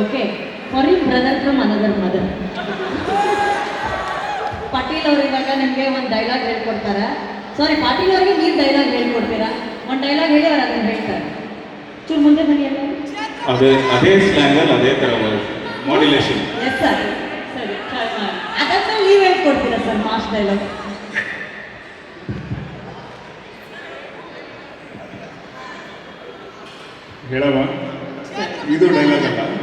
Okay for in brother from another mother Patil ಅವ್ರು ಇವಾಗ ನಿಮಗೆ ಒಂದು ಡೈಲಾಗ್ ಹೇಳ್ಕೊಡ್ತಾರೆ? ಸಾರಿ ಪಾಟೀಲ್ ಅವರಿಗೆ ನೀವು ಡೈಲಾಗ್ ಹೇಳ್ಕೊಡ್ತೀರಾ? ಒಂದು ಡೈಲಾಗ್ ಹೇಳಿ ಅವ್ರು ಅದನ್ನ ಹೇಳ್ತಾರೆ. ಚೂರು ಮುಂದೆ ಬನ್ನಿ ಎಲ್ಲ ಅದೇ ಅದೇ ಸ್ಲ್ಯಾಂಗಲ್ಲಿ ಅದೇ ಥರ ಮಾಡ್ಯುಲೇಷನ್ ಎಸ್ ಸರ್ ಸರಿ. ಅದಾದ್ಮೇಲೆ ನೀವು ಹೇಳ್ಕೊಡ್ತೀರಾ ಸರ್ ಮಾಸ್ ಡೈಲಾಗ್ ಹೇಳವ ಇದು ಡೈಲಾಗ್ ಅಲ್ಲ.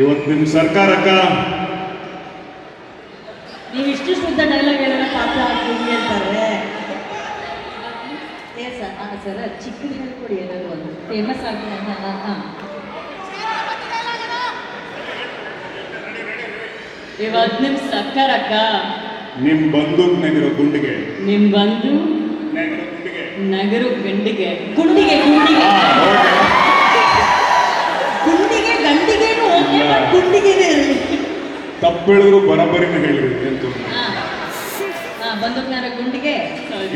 ಇವತ್ತು ನಿಮ್ಮ ಸರ್ಕಾರಕ್ಕ ನೀವು ಇಷ್ಟು ಶುದ್ಧ ಡೈಲಾಗ್ ಹೇಳೋ ಪಾತ್ರ ಹಾಕ್ತೀವಿ ಅಂತಾರೆ. ಏ ಸರ್ ಹಾಂ ಸರ್ ಚಿಕ್ಕದು ಹೇಳ್ಕೊಡಿ ಏನಾದ್ರು ಒಂದು. ಫೇಮಸ್ ಆಗಿದೆ ಹಾಂ ಹಾಂ. ಇವತ್ತು ನಿಮ್ಮ ಸರ್ಕಾರಕ್ಕ? ನಿಮ್ಮ ಬಂದೂಕ್ ನಗರ ಗುಂಡಿಗೆ. ನಿಮ್ಮ ಬಂದು ನಗರ ಗುಂಡಿಗೆ. ನಗರು ಗುಂಡಿಗೆ. ಗುಂಡಿಗೆ ಗುಂಡಿಗೆ ಗಂಡಿಗೇನು ಓಕೆ ಬಟ್ ಗುಂಡಿಗೆನೇ ಇರಲಿ ತಪ್ಪು ಹೇಳಿದ್ರು ಬರಬರಿನ ಬಂದೂಕ್ನಾರ ಗುಂಡಿಗೆ.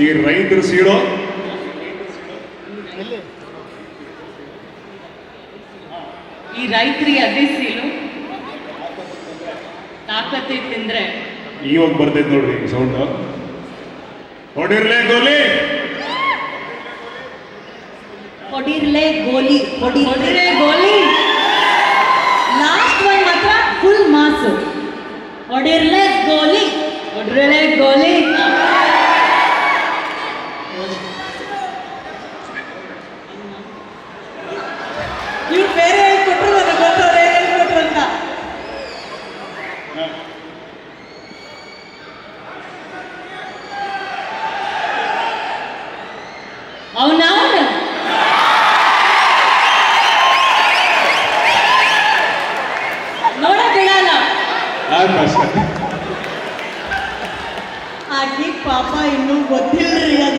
ಈ ರೈತರು ಸೀಳೋ? ಈ ರೈತರಿಗೆ ಅದೇ ಸೀಲು ತಾಕತ್ತೆ ತಿಂದ್ರೆ. ಇವಾಗ ಬರ್ತೈತೆ ನೋಡ್ರಿ ಸೌಂಡ್ ಹೊಡಿರ್ಲೇ ಗೋಲಿ? ಹೊಡಿರ್ಲೇ ಗೋಲಿ ಹೊಡಿರ್ಲೇ ಗೋಲಿ? ಆಕಿ ಪಾಪ ಇನ್ನೂ ಗೊತ್ತಿಲ್ಲ ಅದು.